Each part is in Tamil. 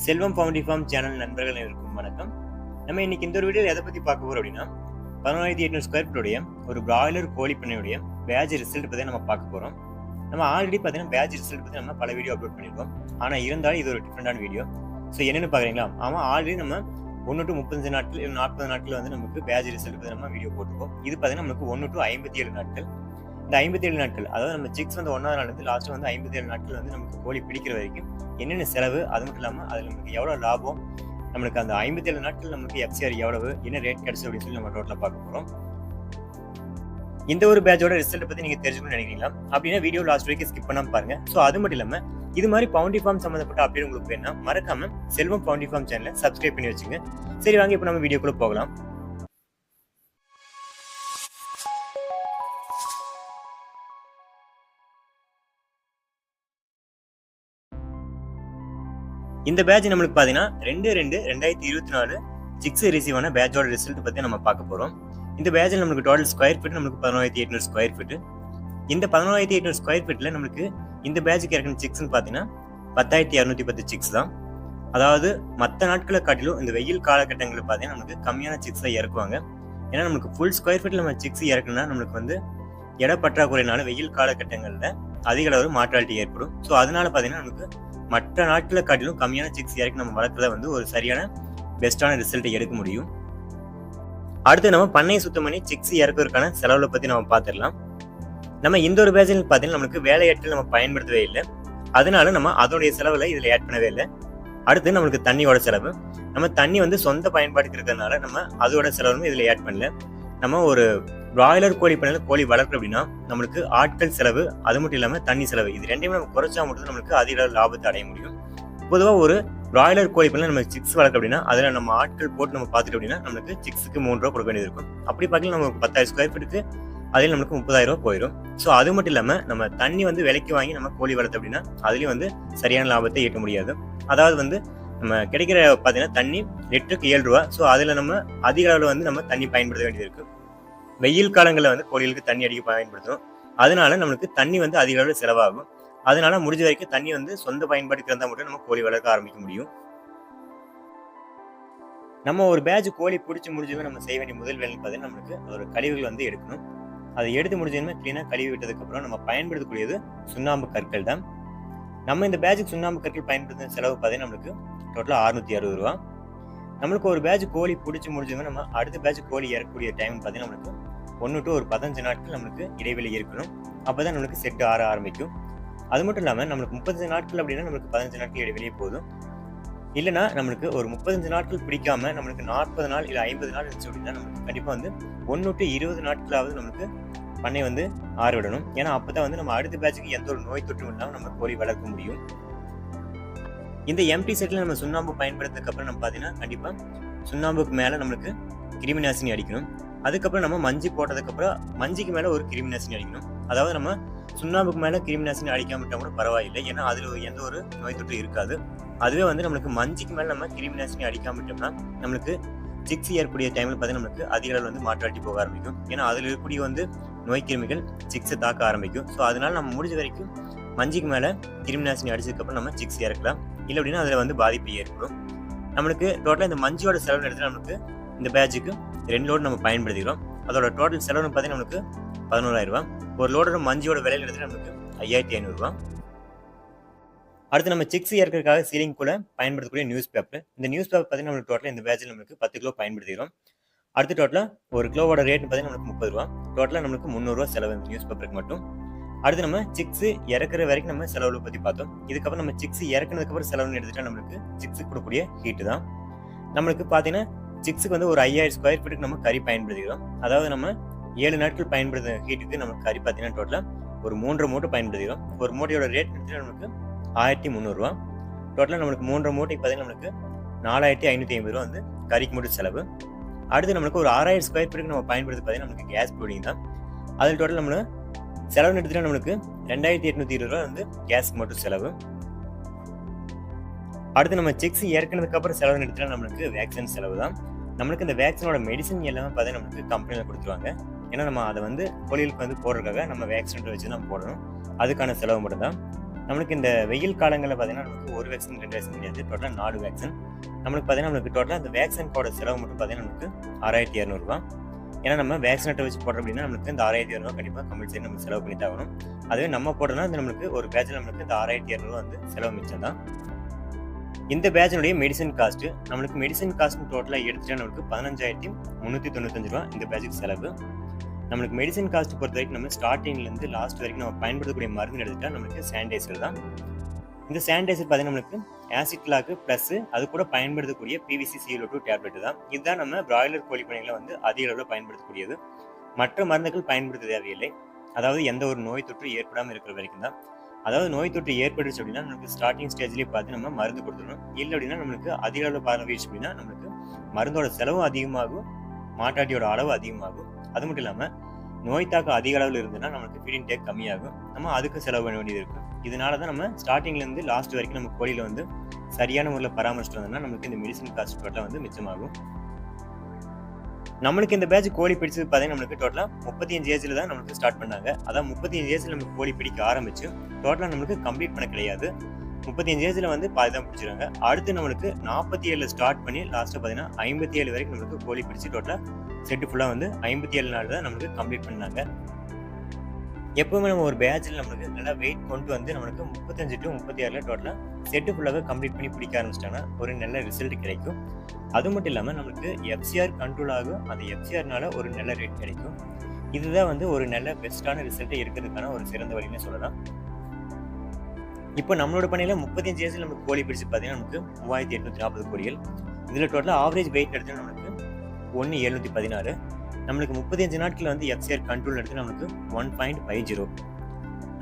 செல்வம் ஃபவுண்டி ஃபார்ம் சேனல் நண்பர்கள் இருக்கும் வணக்கம். நம்ம இன்னைக்கு இந்த ஒரு வீடியோ எதை பத்தி பார்க்க போகிறோம் அப்படின்னா பதினோராயிரத்தி எட்நூறு ஸ்கொயர் ஃபீட்டுடைய ஒரு பிராய்லர் கோழி பண்ணையுடைய பேஜ் ரிசல்ட் பத்தி நம்ம பார்க்க போறோம். நம்ம ஆல்ரெடி பார்த்தீங்கன்னா பேஜ் ரிசல்ட் பத்தி நம்ம பல வீடியோ அப்லோட் பண்ணியிருக்கோம். ஆனால் இருந்தாலும் இது ஒரு டிஃப்ரெண்டான வீடியோ ஸோ என்னென்னு பார்க்குறீங்களா? ஆமா ஆல்ரெடி நம்ம ஒன்று டு முப்பத்தஞ்சு நாட்கள் இல்லை நாற்பது நாட்கள் வந்து நமக்கு பேஜ் ரிசல்ட் பற்றி நம்ம வீடியோ போட்டுருக்கோம். இது பார்த்தீங்கன்னா நமக்கு ஒன்று டு ஐம்பத்தி ஏழு நாட்கள். இந்த ஐம்பத்தி ஏழு நாட்கள் அதாவது நம்ம சிக்ஸ் வந்து ஒன்றாவது நாள் வந்து லாஸ்ட் வந்து ஐம்பத்தி ஏழு நாட்கள் வந்து நமக்கு கோழி பிடிக்கிற வரைக்கும் என்னென்ன செலவு? அது மட்டும் இல்லாமல் அதில் நமக்கு எவ்வளோ லாபம்? நம்மளுக்கு அந்த ஐம்பத்தி ஏழு நாட்கள் நமக்கு எஃப்சிஆர் எவ்வளவு? என்ன ரேட் கிடைச்சு அப்படின்னு சொல்லி நம்ம டோட்டலாக பார்க்க போகிறோம் இந்த ஒரு பேட்சோட ரிசல்ட் பற்றி நீங்கள் தெரிஞ்சுக்கணும்னு நினைக்கிறீங்களா? அப்படின்னா வீடியோ லாஸ்ட் வரைக்கும் ஸ்கிப் பண்ணாமல் பாருங்க. ஸோ அது மட்டும் இல்லாமல் இது மாதிரி பவுண்டி ஃபார்ம் சம்மந்தப்பட்ட அப்டேட் உங்களுக்கு வேணா மறக்காம செல்வம் பவுண்டி ஃபார்ம் சேனலை சப்ஸ்கிரைப் பண்ணி வச்சுங்க. சரி வாங்க இப்போ நம்ம வீடியோக்குள்ளே போகலாம். இந்த பேட்ச் நம்மளுக்கு பார்த்தீங்கன்னா ரெண்டு ரெண்டு ரெண்டாயிரத்தி இருபத்தி நாலு சிக்ஸ் ரிசீவ் ஆன பேட்சோட ரிசல்ட் பற்றி நம்ம பார்க்க போகிறோம் இந்த பேட்சில் நம்மளுக்கு டோட்டல் ஸ்கொயர் ஃபீட் நம்மளுக்கு பதினோராயிரத்தி எட்நூறு ஸ்கொயர் ஃபீட் இந்த பதினோராயிரத்தி எட்நூறு ஸ்கொயர் ஃபீட்டில் நம்மளுக்கு இந்த பேட்சுக்கு இறக்குன சிக்ஸ்னு பார்த்தீங்கன்னா பத்தாயிரத்தி இரநூத்தி பத்து சிக்ஸ் தான். அதாவது மற்ற நாட்களை காட்டிலும் இந்த வெயில் காலகட்டங்களில் பார்த்தீங்கன்னா நமக்கு கம்மியான சிக்ஸ் தான் இறக்குவாங்க. ஏன்னா நமக்கு ஃபுல் ஸ்கொயர் ஃபீட்டில் நம்ம சிக்ஸ் இறக்குனா நம்மளுக்கு வந்து இட பற்றாக்குறையினால வெயில் காலகட்டங்களில் அதிக அளவு மாற்றாலிட்டி ஏற்படும். ஸோ அதனால பார்த்தீங்கன்னா நமக்கு மற்ற நாட்டில் காட்டிலும் கம்மியான சிக்ஸ் இறக்கி நம்ம வளர்க்குறத வந்து ஒரு சரியான பெஸ்ட்டான ரிசல்ட்டை எடுக்க முடியும். அடுத்து நம்ம பண்ணையை சுத்தம் பண்ணி சிக்ஸ் இறக்குறதுக்கான செலவுல பற்றி நம்ம பார்த்துடலாம். நம்ம இந்த ஒரு பேஜில் பார்த்தீங்கன்னா நம்மளுக்கு வேலையாட்கள் நம்ம பயன்படுத்தவே இல்லை. அதனால நம்ம அதோடைய செலவில் இதில் ஆட் பண்ணவே இல்லை. அடுத்து நம்மளுக்கு தண்ணியோட செலவு. நம்ம தண்ணி வந்து சொந்த பயன்பாட்டுக்கு இருக்கிறதுனால நம்ம அதோட செலவும் இதில் ஆட் பண்ணல. நம்ம ஒரு பிராய்லர் கோழி பண்ணல கோழி வளர்க்குறோம் அப்படின்னா நம்மளுக்கு ஆட்கள் செலவு அது மட்டும் இல்லாமல் தண்ணி செலவு. இது ரெண்டையுமே நம்ம குறைச்சா மட்டும் நம்மளுக்கு அதிக அளவு லாபத்தை அடைய முடியும். பொதுவாக ஒரு பிராய்லர் கோழி பண்ணல நம்ம சிக்ஸ் வளர்க்க அப்படின்னா அதில் நம்ம ஆட்கள் போட்டு நம்ம பார்த்துட்டு அப்படின்னா நம்மளுக்கு சிக்ஸுக்கு மூணு ரூபா கொடுக்க வேண்டியது இருக்கும். அப்படி பார்க்கல நம்ம பத்தாயிரம் ஸ்கொயர் ஃபீட்டுக்கு அதில் நமக்கு முப்பதாயிரம் ரூபா போயிடும் ஸோ அது மட்டும் இல்லாமல் நம்ம தண்ணி வந்து விலைக்கு வாங்கி நம்ம கோழி வளர்த்து அப்படின்னா அதுலேயும் வந்து சரியான லாபத்தை ஈட்ட முடியாது. அதாவது வந்து நம்ம கிடைக்கிற பார்த்தீங்கன்னா தண்ணி லிட்டருக்கு ஏழு ரூபா. ஸோ அதில் நம்ம அதிக அளவில் வந்து நம்ம தண்ணி பயன்படுத்த வேண்டியது இருக்குது வெயில் காலங்களில் வந்து கோழிகளுக்கு தண்ணி அடிக்க பயன்படுத்தும் அதனால நம்மளுக்கு தண்ணி வந்து அதிக அளவில் செலவாகும். அதனால முடிஞ்ச வரைக்கும் தண்ணி வந்து சொந்த பயன்பாட்டுக்கு இருந்தால் மட்டும் நம்ம கோழி வளர்க்க ஆரம்பிக்க முடியும். நம்ம ஒரு பேட்ச் கோழி பிடிச்சி முடிஞ்சதுமே நம்ம செய்ய வேண்டிய முதல் வேலை பார்த்தீங்கன்னா நம்மளுக்கு ஒரு கழிவுகள் வந்து எடுக்கணும். அதை எடுத்து முடிஞ்சதுமே க்ளீனாக கழுவி விட்டதுக்கப்புறம் நம்ம பயன்படுத்தக்கூடியது சுண்ணாம்பு கற்கள் தான். நம்ம இந்த பேட்சுக்கு சுண்ணாம்பு கற்கள் பயன்படுத்தும் செலவு பார்த்தீங்கன்னா நம்மளுக்கு டோட்டலாக அறுநூத்தி அறுபது ரூபா. நம்மளுக்கு ஒரு பேட்ச் கோழி பிடிச்சி முடிஞ்சதுமே நம்ம அடுத்த பேட்ச் கோழி இறக்கக்கூடிய டைம் பார்த்தீங்கன்னா நம்மளுக்கு ஒன்று டு ஒரு பதினஞ்சு நாட்கள் நம்மளுக்கு இடைவெளி இருக்கணும். அப்போ தான் நம்மளுக்கு செட்டு ஆற ஆரம்பிக்கும். அது மட்டும் இல்லாமல் நம்மளுக்கு முப்பத்தஞ்சு நாட்கள் அப்படின்னா நம்மளுக்கு பதினஞ்சு நாட்கள் இடைவெளியே போதும். இல்லைனா நம்மளுக்கு ஒரு முப்பத்தஞ்சு நாட்கள் பிடிக்காம நம்மளுக்கு நாற்பது நாள் இல்லை ஐம்பது நாள் இருந்துச்சு அப்படின்னா நம்மளுக்கு கண்டிப்பாக வந்து ஒன்று டு இருபது நாட்களாவது நம்மளுக்கு பண்ணை வந்து ஆற விடணும் ஏன்னா அப்போ தான் வந்து நம்ம அடுத்த பேட்சுக்கு எந்த ஒரு நோய் தொற்றும் இல்லாமல் நம்ம கோழி வளர்க்க முடியும். இந்த எம்டி செட்டில் நம்ம சுண்ணாம்பு பயன்படுத்துறதுக்கப்புறம் நம்ம பார்த்தீங்கன்னா கண்டிப்பாக சுண்ணாம்புக்கு மேலே நம்மளுக்கு கிருமி நாசினி அடிக்கணும். அதுக்கப்புறம் நம்ம மஞ்சு போட்டதுக்கப்புறம் மஞ்சுக்கு மேலே ஒரு கிருமி நாசினி அடிக்கணும். அதாவது நம்ம சுண்ணாம்புக்கு மேலே கிருமி நாசினி விட்டால் கூட பரவாயில்லை. ஏன்னா அதில் எந்த ஒரு நோய் தொற்று இருக்காது. அதுவே வந்து நம்மளுக்கு மஞ்சுக்கு மேலே நம்ம கிருமி நாசினி அடிக்காமட்டோம்னா நம்மளுக்கு சிக்ஸ் ஏற்படைய டைமில் பார்த்தீங்கன்னா நம்மளுக்கு அதிக அளவில் வந்து மாற்றாட்டி போக ஆரம்பிக்கும். ஏன்னா அதில் இருக்கக்கூடிய வந்து நோய் கிருமிகள் சிக்ஸை தாக்க ஆரம்பிக்கும். ஸோ அதனால நம்ம முடிஞ்ச வரைக்கும் மஞ்சுக்கு மேலே கிருமி நாசினி அடிச்சதுக்கப்புறம் நம்ம சிக்ஸ் இறக்கலாம். இல்லை அப்படின்னா அதில் வந்து பாதிப்பு ஏற்படும். நம்மளுக்கு டோட்டலாக இந்த மஞ்சோட செலவு எடுத்து நம்மளுக்கு இந்த பேட்சுக்கு ரெண்டு லோடு நம்ம பயன்படுத்திக்கிறோம். அதோட டோட்டல் செலவுன்னு பார்த்தீங்கன்னா நம்மளுக்கு பதினோராயிரம் ரூபா. ஒரு லோடோட மஞ்சியோட விலையில் எடுத்து நம்மளுக்கு ஐயாயிரத்தி ஐநூறுரூவா அடுத்து நம்ம சிக்ஸ் இறக்கிறதுக்காக சீலிங் கூட பயன்படுத்தக்கூடிய நியூஸ் பேப்பர் இந்த நியூஸ் பேப்பர் பார்த்தீங்கன்னா நம்மளுக்கு டோட்டலாக இந்த பேஜில் நம்மளுக்கு பத்து கிலோ பயன்படுத்திக்கிறோம். அடுத்து டோட்டலாக ஒரு கிலோவோட ரேட் பார்த்தீங்கன்னா நம்மளுக்கு முப்பது ரூபா. டோட்டலாக நம்மளுக்கு முந்நூறுரூவா செலவு இந்த நியூஸ் பேப்பருக்கு மட்டும். அடுத்து நம்ம சிக்ஸ் இறக்குற வரைக்கும் நம்ம செலவு பற்றி பார்த்தோம். இதுக்கப்புறம் நம்ம சிக்ஸ் இறக்குனதுக்கப்புறம் செலவுன்னு எடுத்துட்டா நம்மளுக்கு சிக்ஸுக்கு கொடுக்கக்கூடிய ஹீட்டு தான். நம்மளுக்கு பார்த்தீங்கன்னா சிக்ஸுக்கு வந்து ஒரு ஐயாயிரம் ஸ்கொயர் ஃபீட்டுக்கு நம்ம கறி பயன்படுத்திக்கிறோம். அதாவது நம்ம ஏழு நாட்கள் பயன்படுத்த ஹீட்டுக்கு நமக்கு கறி பார்த்தீங்கன்னா டோட்டலாக ஒரு மூன்றரை மூட்டை பயன்படுத்திக்கிறோம். ஒரு மூட்டையோட ரேட் எடுத்துட்டு நமக்கு ஆயிரத்தி முந்நூறுரூவா டோட்டலாக நம்மளுக்கு மூன்றரை மூட்டைக்கு பார்த்தீங்கன்னா நம்மளுக்கு நாலாயிரத்தி ஐநூற்றி ஐம்பது ரூபா வந்து கறிக்கு மட்டும் செலவு. அடுத்து நம்மளுக்கு ஒரு ஆறாயிரம் ஸ்கொயர் ஃபீட்டுக்கு நம்ம பயன்படுத்தி பார்த்தீங்கன்னா நமக்கு கேஸ் ப்ளூடிங் தான். அதில் டோட்டல் நம்ம செலவுன்னு எடுத்துட்டா நம்மளுக்கு ரெண்டாயிரத்தி எட்நூத்தி இருபது ரூபா வந்து கேஸ்க்கு மட்டும் செலவு. அடுத்து நம்ம செக்ஸ் ஏற்கனதுக்கு அப்புறம் செலவு எடுத்துட்டா நம்மளுக்கு வேக்சின் செலவு தான். நம்மளுக்கு இந்த வேக்சினோட மெடிசன் எல்லாமே பார்த்தீங்கன்னா நம்மளுக்கு கம்பெனியில் கொடுத்துருவாங்க. ஏன்னா நம்ம அதை வந்து கோழிகளுக்கு வந்து போடுறதுக்காக நம்ம வேக்சின் வச்சு தான் போடணும். அதுக்கான செலவு மட்டும் தான் நம்மளுக்கு இந்த வெயில் காலங்களில் பார்த்தீங்கன்னா நமக்கு ஒரு வேக்சின் ரெண்டு வேக்சின் கிடையாது. டோட்டலாக நாலு வேக்சின் நம்மளுக்கு பார்த்தீங்கன்னா நம்மளுக்கு டோட்டலாக அந்த வேக்சின்கோட செலவு மட்டும் பார்த்தீங்கன்னா நமக்கு ஆறாயிரத்தி இரநூறுபா ஏன்னா நம்ம வேக்சினேட்டை வச்சு போடுறோம் அப்படின்னா நம்மளுக்கு இந்த ஆறாயிரத்தி இரநூறுவா கண்டிப்பாக கம்பல்சரி நம்ம செலவு பண்ணி தாகணும் அதுவே நம்ம போடுறோம்னா அது நம்மளுக்கு ஒரு பேட்சில் நம்மளுக்கு இந்த ஆறாயிரத்தி இரநூறுவா வந்து செலவு மிச்சம் தான் இந்த பேட்சினுடைய மெடிசன் காஸ்ட் நம்மளுக்கு மெடிசன் காஸ்ட் டோட்டலாக எடுத்துட்டா நம்மளுக்கு பதினஞ்சாயிரத்தி முந்நூற்றி தொண்ணூத்தஞ்சு ரூபா இந்த பேட்சுக்கு செலவு. நம்மளுக்கு மெடிசன் காஸ்ட் பொறுத்த வரைக்கும் நம்ம ஸ்டார்டிங்லேருந்து லாஸ்ட் வரைக்கும் நம்ம பயன்படுத்தக்கூடிய மருந்து எடுத்துட்டா நம்மளுக்கு சானிடைசர் தான். இந்த சானிடைசர் பார்த்தீங்கன்னா நம்மளுக்கு ஆசிட் லாக்கு ப்ளஸ் அது கூட பயன்படுத்தக்கூடிய பிவிசி சிஎல் டூ டேப்லெட் தான். இதுதான் நம்ம பிராய்லர் கோழி பண்ணைகளை வந்து அதிக அளவில் பயன்படுத்தக்கூடியது. மற்ற மருந்துகள் பயன்படுத்த தேவையில்லை. அதாவது எந்த ஒரு நோய் தொற்று ஏற்படாமல் இருக்கிற வரைக்கும் தான். அதாவது நோய் தொற்று ஏற்பட்டுச்சு அப்படின்னா நம்மளுக்கு ஸ்டார்டிங் ஸ்டேஜ்லேயே பார்த்து நம்ம மருந்து கொடுத்துடணும். இல்லை அப்படின்னா நம்மளுக்கு அதிக அளவு பரவிடுச்சு அப்படின்னா நம்மளுக்கு மருந்தோட செலவும் அதிகமாகும் மாட்டாட்டியோட அளவு அதிகமாகும். அது மட்டும் இல்லாமல் நோய் தாக்கம் அதிக அளவில் இருந்ததுன்னா நமக்கு ஃபீடிங் டேக் கம்மியாகும். நம்ம அதுக்கு செலவு பண்ண வேண்டியது இருக்கும். இதனால தான் நம்ம ஸ்டார்டிங்லேருந்து லாஸ்ட் வரைக்கும் நம்ம கோழியில் வந்து சரியான முறையில் பராமரிச்சுட்டு வந்தோம்னா நமக்கு இந்த மெடிசன் காஸ்ட் டோட்டலாக வந்து மிச்சமாகும். நம்மளுக்கு இந்த பேட்ச் கோழி பிடிச்சது பார்த்தீங்கன்னா நம்மளுக்கு டோட்டலாக முப்பத்தி அஞ்சு ஏஜில் தான் நம்மளுக்கு ஸ்டார்ட் பண்ணாங்க. அதான் முப்பத்தி அஞ்சு ஏஜில் நம்மளுக்கு கோழி பிடிக்க ஆரம்பிச்சு டோட்டலாக நம்மளுக்கு கம்ப்ளீட் பண்ண கிடையாது. முப்பத்தி அஞ்சு ஏஜில் வந்து பாதி தான் பிடிச்சிருக்காங்க. அடுத்து நம்மளுக்கு நாற்பத்தி ஏழில் ஸ்டார்ட் பண்ணி லாஸ்ட்டாக பார்த்தீங்கன்னா ஐம்பத்தி ஏழு வரைக்கும் நம்மளுக்கு கோழி பிடிச்சி டோட்டலாக செட்டு ஃபுல்லாக வந்து ஐம்பத்தி ஏழு நாள் தான் நம்மளுக்கு கம்ப்ளீட் பண்ணாங்க. எப்பவுமே நம்ம ஒரு பேட்சில் நம்மளுக்கு நல்லா வெயிட் கொண்டு வந்து நம்மளுக்கு முப்பத்தஞ்சு டு முப்பத்தி ஆறில் டோட்டலாக செட்டு ஃபுல்லாகவே கம்ப்ளீட் பண்ணி பிடிக்க ஆரம்பிச்சிட்டாங்கன்னா ஒரு நல்ல ரிசல்ட் கிடைக்கும். அது மட்டும் இல்லாமல் நம்மளுக்கு எஃப்சிஆர் கண்ட்ரோல் ஆகும். அந்த எஃப்சிஆர்னால ஒரு நல்ல ரேட் கிடைக்கும். இதுதான் வந்து ஒரு நல்ல பெஸ்ட்டான ரிசல்ட்டை இருக்கிறதுக்கான ஒரு சிறந்த வழின்னு சொல்லலாம். இப்போ நம்மளோட பண்ணையில் முப்பத்தஞ்சு ஏஜில் நமக்கு கோழி பிடிச்சி பார்த்தீங்கன்னா நமக்கு மூவாயிரத்தி எட்நூற்றி நாற்பது கோழிகள். இதில் டோட்டலாக ஆவரேஜ் வெயிட் எடுத்து நம்மளுக்கு ஒன்று எழுநூற்றி பதினாறு. நம்மளுக்கு முப்பத்தஞ்சு நாட்கள் வந்து எஃப்சிஆர் கண்ட்ரோல் எடுத்து நம்மளுக்கு ஒன் பாயிண்ட் ஃபைவ் ஜீரோ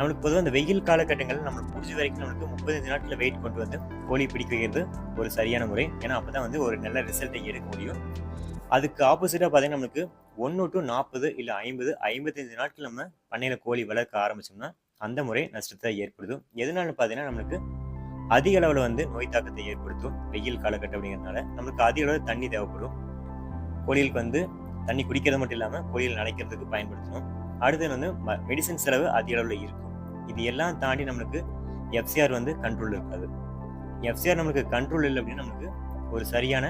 நம்மளுக்கு பொதுவாக அந்த வெயில் காலகட்டங்களில் நம்மளுக்கு முடிஞ்ச வரைக்கும் நம்மளுக்கு முப்பத்தஞ்சு நாட்களில் வெயிட் கொண்டு வந்து கோழி பிடிக்க வைக்கிறது ஒரு சரியான முறை. ஏன்னா அப்போ தான் வந்து ஒரு நல்ல ரிசல்ட்டை எடுக்க முடியும். அதுக்கு ஆப்போசிட்டாக பார்த்தீங்கன்னா நம்மளுக்கு ஒன்று டு நாற்பது இல்லை ஐம்பது ஐம்பத்தஞ்சு நாட்கள் நம்ம பண்ணையில் கோழி வளர்க்க ஆரம்பிச்சோம்னா அந்த முறை நஷ்டத்தை ஏற்படுத்தும் எதனால பார்த்தீங்கன்னா நம்மளுக்கு அதிக அளவில் வந்து நோய் தாக்கத்தை ஏற்படுத்தும் வெயில் காலகட்டம் அப்படிங்கிறதுனால நம்மளுக்கு அதிக அளவில் தண்ணி தேவைப்படும். கோழிகளுக்கு வந்து தண்ணி குடிக்கிறது மட்டும் இல்லாமல் கோழிகள் நனைக்கிறதுக்கு பயன்படுத்தணும். அடுத்து வந்து மெடிசன் செலவு அதிக அளவில் இருக்கும். இது எல்லாம் தாண்டி நம்மளுக்கு எஃப்சிஆர் வந்து கண்ட்ரோல் இருக்காது. எஃப்சிஆர் நம்மளுக்கு கண்ட்ரோல் இல்லை அப்படின்னா நம்மளுக்கு ஒரு சரியான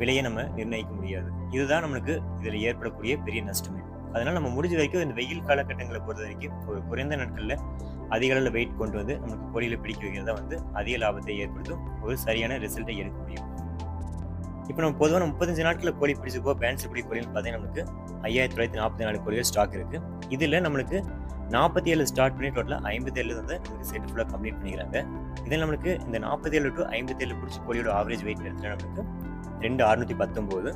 விலையை நம்ம நிர்ணயிக்க முடியாது. இதுதான் நம்மளுக்கு இதில் ஏற்படக்கூடிய பெரிய நஷ்டமே. அதனால் நம்ம முடிஞ்ச வரைக்கும் இந்த வெயில் காலகட்டங்களை பொறுத்த வரைக்கும் ஒரு குறைந்த நாட்களில் அதிக அளவில் வெயிட் கொண்டு வந்து நமக்கு கோழியில் பிடிக்க வைக்கிறது தான் வந்து அதிக லாபத்தை ஏற்படுத்தும் ஒரு சரியான ரிசல்ட்டை எடுக்க முடியும். இப்போ நம்ம பொதுவாக முப்பத்தஞ்சு நாட்களில் கோழி பிடிச்சிருக்கோம். பேன்ஸ் பிடி கோழின்னு பார்த்தீங்கன்னா நமக்கு ஐயாயிரத்தி தொள்ளாயிரத்தி நாற்பத்தி நாலு கோழிகள் ஸ்டாக் இருக்குது இதில் நம்மளுக்கு நாற்பத்தி ஏழு ஸ்டார்ட் பண்ணி டோட்டலாக ஐம்பத்தி ஏழு வந்து நமக்கு செட் ஃபுல்லாக கம்ப்ளீட் பண்ணிக்கிறாங்க. இதில் நம்மளுக்கு இந்த நாற்பத்தி ஏழு டு ஐம்பத்தி ஏழு பிடிச்ச கோழியோட ஆவரேஜ் வெயிட் எடுத்துட்டு நம்மளுக்கு? ரெண்டு அறுநூத்தி பத்தொம்போது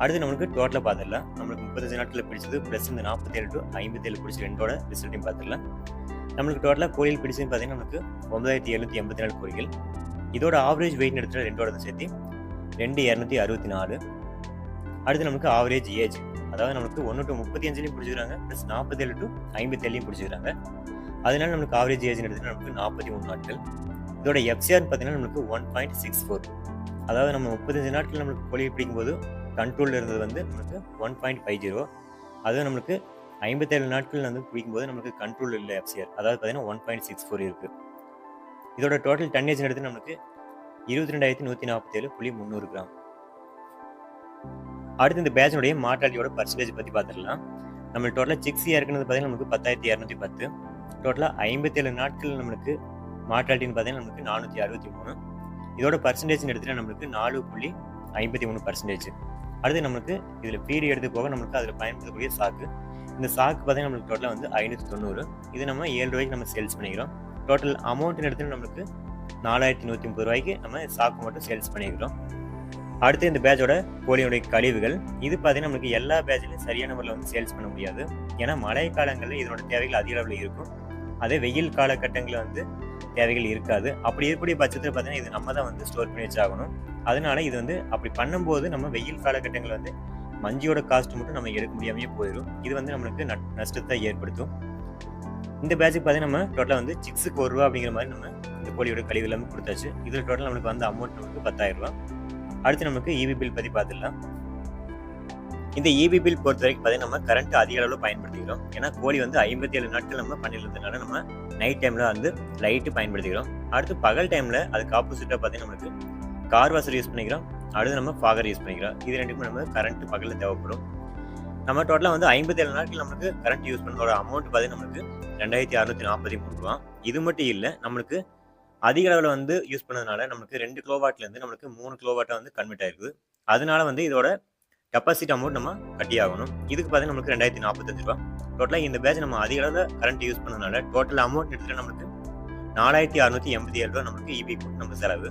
அடுத்து நம்மளுக்கு டோட்டலாக பார்த்துடலாம். நம்மளுக்கு முப்பத்தஞ்சு நாட்களில் பிடிச்சது ப்ளஸ் இந்த நாற்பத்தேழு டு ஐம்பத்தேழு பிடிச்ச ரெண்டோட ரிசல்ட்டையும் பார்த்துடலாம். நம்மளுக்கு டோட்டலாக கோயில் பிடிச்சதுன்னு பார்த்தீங்கன்னா நமக்கு ஒன்பதாயிரத்தி எழுநூத்தி எண்பத்தி நாலு கோழிகள். இதோட ஆவரேஜ் வெயிட் எடுத்துகிட்டு ரெண்டோட சேர்த்து ரெண்டு இரநூத்தி அறுபத்தி நாலு. அடுத்து நமக்கு ஆவரேஜ் ஏஜ் அதாவது நமக்கு ஒன்று டு முப்பத்தி அஞ்சுலையும் பிடிச்சிக்கிறாங்க ப்ளஸ் நாற்பத்தேழு டு ஐம்பத்தேழுலையும் பிடிச்சிக்கிறாங்க. அதனால நமக்கு ஆவரேஜ் ஏஜ் எடுத்துட்டு நமக்கு நாற்பத்தி மூணு நாட்கள். இதோட எஃப்சிஆர்னு பார்த்தீங்கன்னா நமக்கு ஒன் பாயிண்ட் சிக்ஸ் ஃபோர் அதாவது நம்ம முப்பத்தஞ்சு நாட்கள் நம்மளுக்கு கோழி பிடிக்கும்போது கண்ட்ரோலில் இருந்தது வந்து நமக்கு ஒன் பாயிண்ட் ஃபைவ் ஜீரோ அதுவும் நம்மளுக்கு ஐம்பத்தேழு நாட்கள் வந்து பிடிக்கும்போது நமக்கு கண்ட்ரோல் இல்லை எஃப்சிஆர் அதாவது பார்த்தீங்கன்னா ஒன் பாயிண்ட் சிக்ஸ் ஃபோர் இருக்குது இதோட டோட்டல் டன்னேஜ் எடுத்து நமக்கு இருபத்தி ரெண்டாயிரத்தி நூற்றி நாற்பத்தேழு புள்ளி முந்நூறு கிராம். அடுத்து இந்த பேட்சினுடைய மார்டாலிட்டியோட பர்சன்டேஜ் பற்றி பார்த்துடலாம். நம்ம டோட்டலாக சிக்ஸியாக இருக்கிறது பார்த்தீங்கன்னா நமக்கு பத்தாயிரத்தி இரநூத்தி பத்து. டோட்டலாக ஐம்பத்தேழு நாட்கள் நம்மளுக்கு மார்டாலிட்டின்னு பார்த்தீங்கன்னா நமக்கு நானூற்றி அறுபத்தி மூணு. இதோட பர்சன்டேஜ்னு எடுத்துகிட்டு நம்மளுக்கு நாலு புள்ளி ஐம்பத்தி மூணு பர்சன்டேஜ் அடுத்து நம்மளுக்கு இதில் பீடி எடுத்து போக நம்மளுக்கு அதில் பயன்படுத்தக்கூடிய சாக்கு. இந்த சாக்கு பார்த்தீங்கன்னா நம்மளுக்கு டோட்டலாக வந்து ஐநூற்றி தொண்ணூறு. இது நம்ம ஏழு ரூபாய்க்கு நம்ம சேல்ஸ் பண்ணிக்கிறோம். டோட்டல் அமௌண்ட்னு எடுத்துகிட்டு நம்மளுக்கு நாலாயிரத்தி நூற்றி முப்பது ரூபாய்க்கு நம்ம சாக்கு மட்டும் சேல்ஸ் பண்ணிக்கிறோம். அடுத்து இந்த பேட்சோட கோழியோடைய கழிவுகள். இது பார்த்தீங்கன்னா நம்மளுக்கு எல்லா பேட்ச்லையும் சரியான முறையில் வந்து சேல்ஸ் பண்ண முடியாது. ஏன்னா மழை காலங்களில் இதனோட தேவைகள் அதிக அளவில் இருக்கும். அதே வெயில் காலகட்டங்களில் வந்து தேவைகள் இருக்காது. அப்படி இருக்கக்கூடிய பட்சத்தில் பார்த்தீங்கன்னா இது நம்ம தான் வந்து ஸ்டோர் பண்ணி வச்சாகணும். அதனால இது வந்து அப்படி பண்ணும்போது நம்ம வெயில் காலகட்டங்களில் வந்து மஞ்சியோட காஸ்ட் மட்டும் நம்ம எடுக்க முடியாமையே போயிடும் இது வந்து நம்மளுக்கு நட்- நஷ்டத்தை ஏற்படுத்தும். இந்த பேட்சுக்கு பார்த்தீங்கன்னா நம்ம டோட்டலாக வந்து சிக்ஸுக்கு ஒரு ரூபா அப்படிங்கிற மாதிரி நம்ம இந்த கோழியோட கழிவு எல்லாமே கொடுத்தாச்சு. இதில் டோட்டல் நம்மளுக்கு வந்து அமௌண்ட் நம்மளுக்கு பத்தாயிரம் ரூபா. அடுத்து நமக்கு இபி பில் பற்றி பார்த்துடலாம். இந்த இபி பில் பொறுத்த வரைக்கும் பார்த்தீங்கன்னா நம்ம கரண்ட் அதிக அளவில் பயன்படுத்திக்கிறோம். ஏன்னா கோழி வந்து ஐம்பத்தி ஏழு நாட்கள் நம்ம பண்ணிருந்ததுனால நம்ம நைட் டைமில் வந்து லைட்டு பயன்படுத்திக்கிறோம். அடுத்து பகல் டைமில் அதுக்கு ஆப்போசிட்டாக பார்த்தீங்கன்னா நம்மளுக்கு கார் வாசர் யூஸ் பண்ணிக்கிறோம். அடுத்து நம்ம ஃபாகர் யூஸ் பண்ணிக்கிறோம். இது ரெண்டுக்கும் நம்ம கரண்ட் பகலில் தேவைப்படும். நம்ம டோட்டலாக வந்து ஐம்பத்தேழு நாட்கள் நம்மளுக்கு கரண்ட் யூஸ் பண்ணுற அமௌண்ட் பார்த்தீங்கன்னா நம்மளுக்கு ரெண்டாயிரத்தி அறுநூத்தி நாற்பத்தி மூணு ரூபா. இது மட்டும் இல்லை நம்மளுக்கு அதிக அளவில் வந்து யூஸ் பண்ணதுனால நமக்கு ரெண்டு கிலோவாட்லேருந்து நம்மளுக்கு மூணு கிலோவாட்டை வந்து கன்வெர்ட் ஆயிருக்குது. அதனால வந்து இதோட கெப்பாசிட்டி அமௌண்ட் நம்ம கட்டி ஆகணும். இதுக்கு பார்த்தீங்கன்னா நமக்கு ரெண்டாயிரத்தி நாற்பத்தஞ்சு ரூபா. டோட்டலாக இந்த பேட்ச் நம்ம அதிக அளவில் கரண்ட் யூஸ் பண்ணதுனால டோட்டல் அமௌண்ட் எடுத்துகிட்டு நம்மளுக்கு நாலாயிரத்தி அறுநூத்தி எண்பத்தி ஏழு ரூபா நம்மளுக்கு இபி நம்ம செலவு.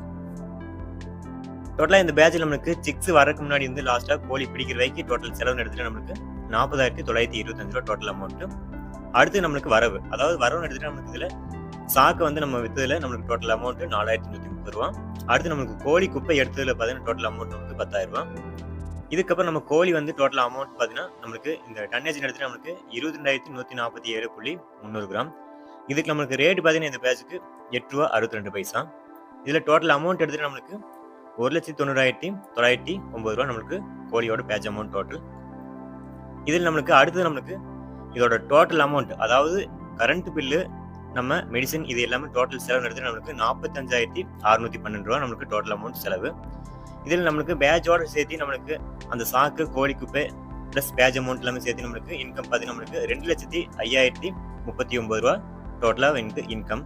டோட்டலாக இந்த பேட்சில் நம்மளுக்கு சிக்ஸ் வரக்கு முன்னாடி வந்து லாஸ்ட்டாக கோழி பிடிக்கிற வரைக்கும் டோட்டல் செலவு எடுத்துகிட்டு நம்மளுக்கு நாற்பதாயிரத்தி தொள்ளாயிரத்தி இருபத்தஞ்சு ரூபா டோட்டல் அமௌண்ட்டு அடுத்து நம்மளுக்கு வரவு. அதாவது வரவுன்னு எடுத்துகிட்டு நம்மளுக்கு இதில் சாக்கை வந்து நம்ம விற்றதுல நம்மளுக்கு டோட்டல் அமௌண்ட் நாலாயிரத்தி நூற்றி முப்பது ரூபா. அடுத்து நம்மளுக்கு கோழி குப்பை எடுத்ததுல பார்த்தீங்கன்னா டோட்டல் அமௌண்ட் வந்து பத்தாயிரம் ரூபா. இதுக்கப்புறம் நம்ம கோழி வந்து டோட்டல் அமௌண்ட் பார்த்தீங்கன்னா நம்மளுக்கு இந்த டன்னேஜ் எடுத்துட்டு நம்மளுக்கு இருபத்தி ரெண்டாயிரத்தி நூற்றி நாற்பத்தி ஏழு புள்ளி முந்நூறு கிராம். இதுக்கு நம்மளுக்கு ரேட் பார்த்தீங்கன்னா இந்த பேஜுக்கு எட்டு ரூபா அறுபத்தி ரெண்டு பைசா. இதில் டோட்டல் அமௌண்ட் எடுத்துகிட்டு நம்மளுக்கு ஒரு லட்சத்தி தொண்ணூறாயிரத்தி தொள்ளாயிரத்தி ஒம்பது ரூபா நம்மளுக்கு கோழியோட பேஜ் அமௌண்ட் டோட்டல் இதில் நம்மளுக்கு அடுத்தது நம்மளுக்கு இதோட டோட்டல் அமௌண்ட் அதாவது கரண்ட் பில்லு நம்ம மெடிசன் இது எல்லாமே டோட்டல் செலவு எடுத்து நம்மளுக்கு நாற்பத்தஞ்சாயிரத்தி அறுநூத்தி பன்னெண்டு ரூபா நம்மளுக்கு டோட்டல் அமௌண்ட் செலவு. இதில் நம்மளுக்கு பேட்சோட சேர்த்து நம்மளுக்கு அந்த சாக்கு கோழி குப்பை ப்ளஸ் பேஜ் அமௌண்ட் எல்லாமே சேர்த்து நம்மளுக்கு இன்கம் பார்த்தீங்கன்னா நம்மளுக்கு ரெண்டு லட்சத்தி ஐயாயிரத்தி முப்பத்தி ஒம்பது ரூபா டோட்டலாக எனக்கு இன்கம்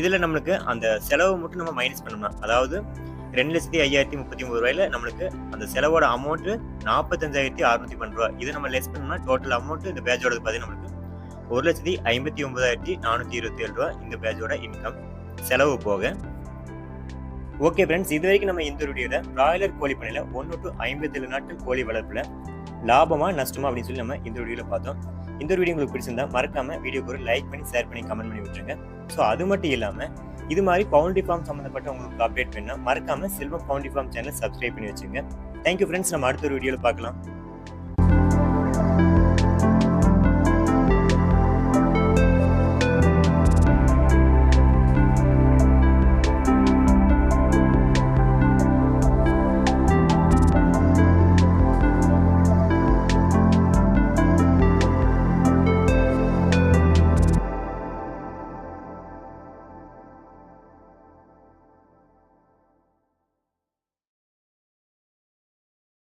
இதில் நம்மளுக்கு அந்த செலவு மட்டும் நம்ம மைனஸ் பண்ணோம்னா அதாவது ரெண்டு லட்சத்தி ஐயாயிரத்தி முப்பத்தி ஒம்பது ரூபாயில நம்மளுக்கு அந்த செலவோட அமௌண்ட் நாற்பத்தஞ்சாயிரத்தி அறுநூத்தி பன்னெண்டு ரூபா. இதை நம்ம லெஸ் பண்ணோம்னா டோட்டல் அமௌண்ட் இந்த பேஜோட பார்த்தீங்கன்னா நம்மளுக்கு ஒரு லட்சத்தி ஐம்பத்தி ஒன்பதாயிரத்தி நானூற்றி இருபத்தி ஏழு ரூபா இந்த பேட்சோட இன்கம் செலவு போக. ஓகே ஃப்ரெண்ட்ஸ் இது வரைக்கும் நம்ம இந்த வீடியோவில் பிராய்லர் கோழி பண்ணையில் ஒன்று டு ஐம்பத்தேழு நாட்கள் கோழி வளர்ப்பில் லாபமாக நஷ்டமா அப்படின்னு சொல்லி நம்ம இந்த வீடியோவில் பார்த்தோம். இந்த வீடியோ உங்களுக்கு பிடிச்சிருந்தா மறக்காம வீடியோக்கு ஒரு லைக் பண்ணி ஷேர் பண்ணி கமெண்ட் பண்ணி விட்டுருங்க. ஸோ அது மட்டும் இல்லாமல் இது மாதிரி பவுண்டி ஃபார்ம் சம்மந்தப்பட்ட உங்களுக்கு அப்டேட் வேணும்னா மறக்காம Selvam poultry farm channel subscribe பண்ணி வச்சுங்க. தேங்க்யூ ஃப்ரெண்ட்ஸ் நம்ம அடுத்த ஒரு வீடியோவில் பார்க்கலாம்.